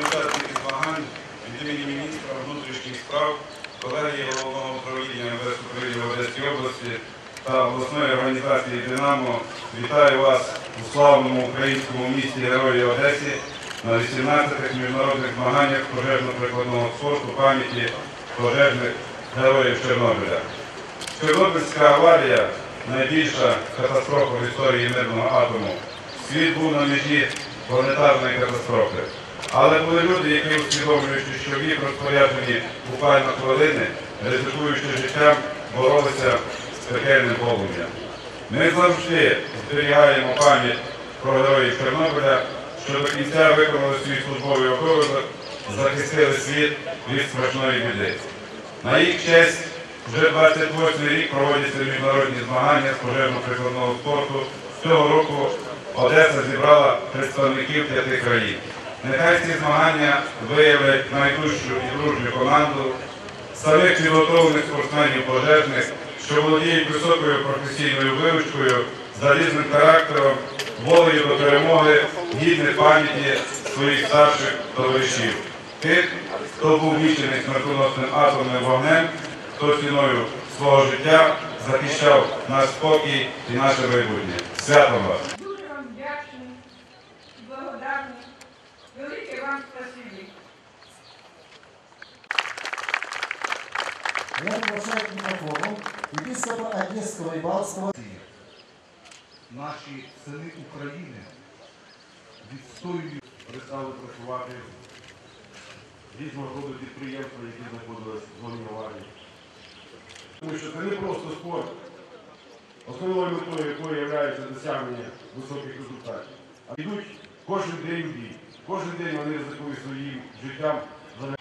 Учасників змагань від імені міністра внутрішніх справ, колегії головного управління МВС України в Одеській області та обласної організації Динамо. Вітаю вас у славному українському місті Герої Одесі на 18-х міжнародних змаганнях пожежно-прикладного спорту пам'яті пожежних героїв Чорнобиля. Чорнобильська аварія найбільша катастрофа в історії мирного атому. Світ був на межі планетарної катастрофи. Але були люди, які усвідомлюючи, що в їх розпорядженні буквально хвилини, ризикуючи життям, боролися з пекельним полум'ям. Ми завжди зберігаємо пам'ять про героїв Чорнобиля, що до кінця виконали свій службовий обов'язок, захистили світ від страшної біди. На їх честь вже 28 рік проводяться міжнародні змагання з пожежно-прикладного спорту. Цього року Одеса зібрала представників п'яти країн. Нехай ці змагання виявлять найдужчу і дружню команду самих підготовлених спортсменів пожежних, що володіють високою професійною вивчкою, залізним характером, волею до перемоги, гідних пам'яті своїх старших товаришів. Тих, хто був вічений смертоносним атомним вогнем, хто ціною свого життя захищав наш спокій і наше майбутнє. Святом вас! Я приглашаю к микрофону епископа Одесского и Балского наші сини України відстоюють перестали працювати різного роду підприємства, які знаходились в зоні аварії. Тому що це не просто спорт, основною метою якої є досягнення високих результатів. А йдуть кожен день в бій. Кожен день вони ризикують своїм життям. заради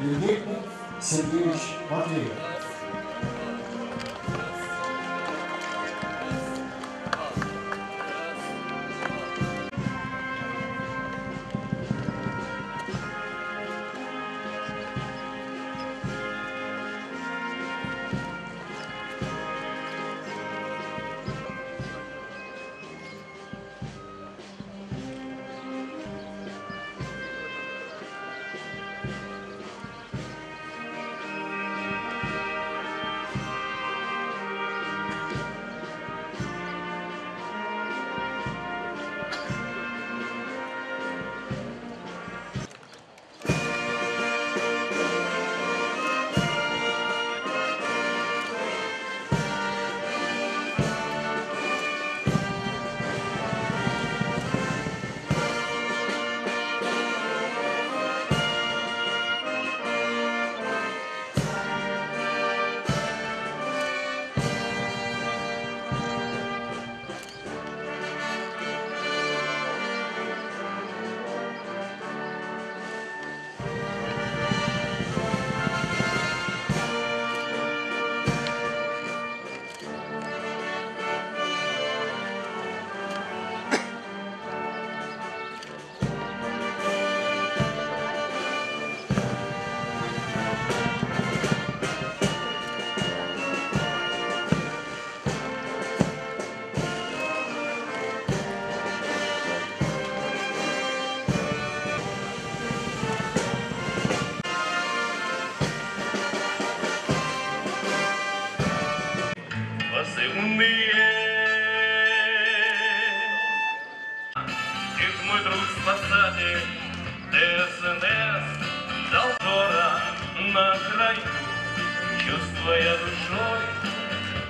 Ведет sevgili Matya'ya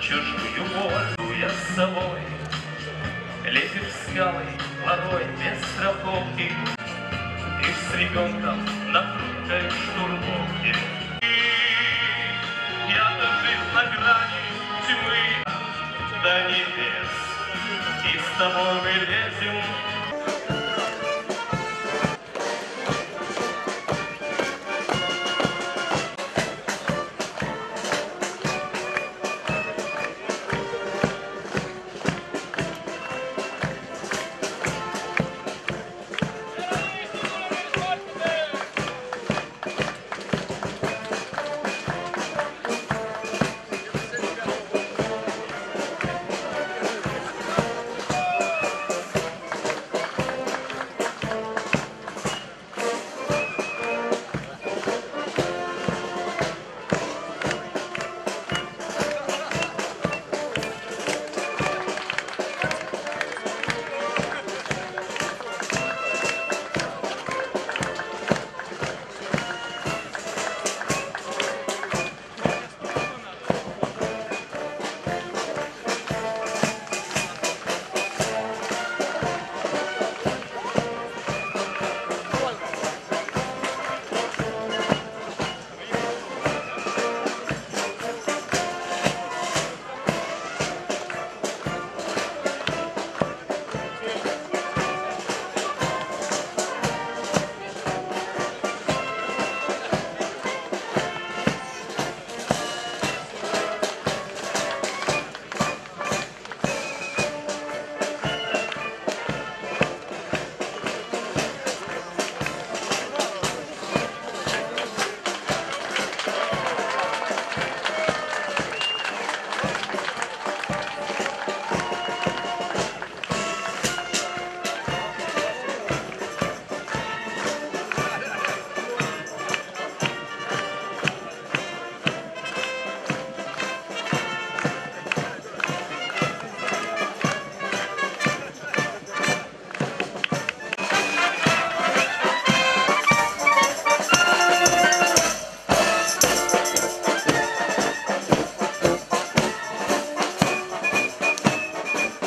чужую боль я с собой. Летит скалой, порой без страховки, и с ребенком на хрупкой штурмовке. Я жив на грани тьмы до небес, и с тобой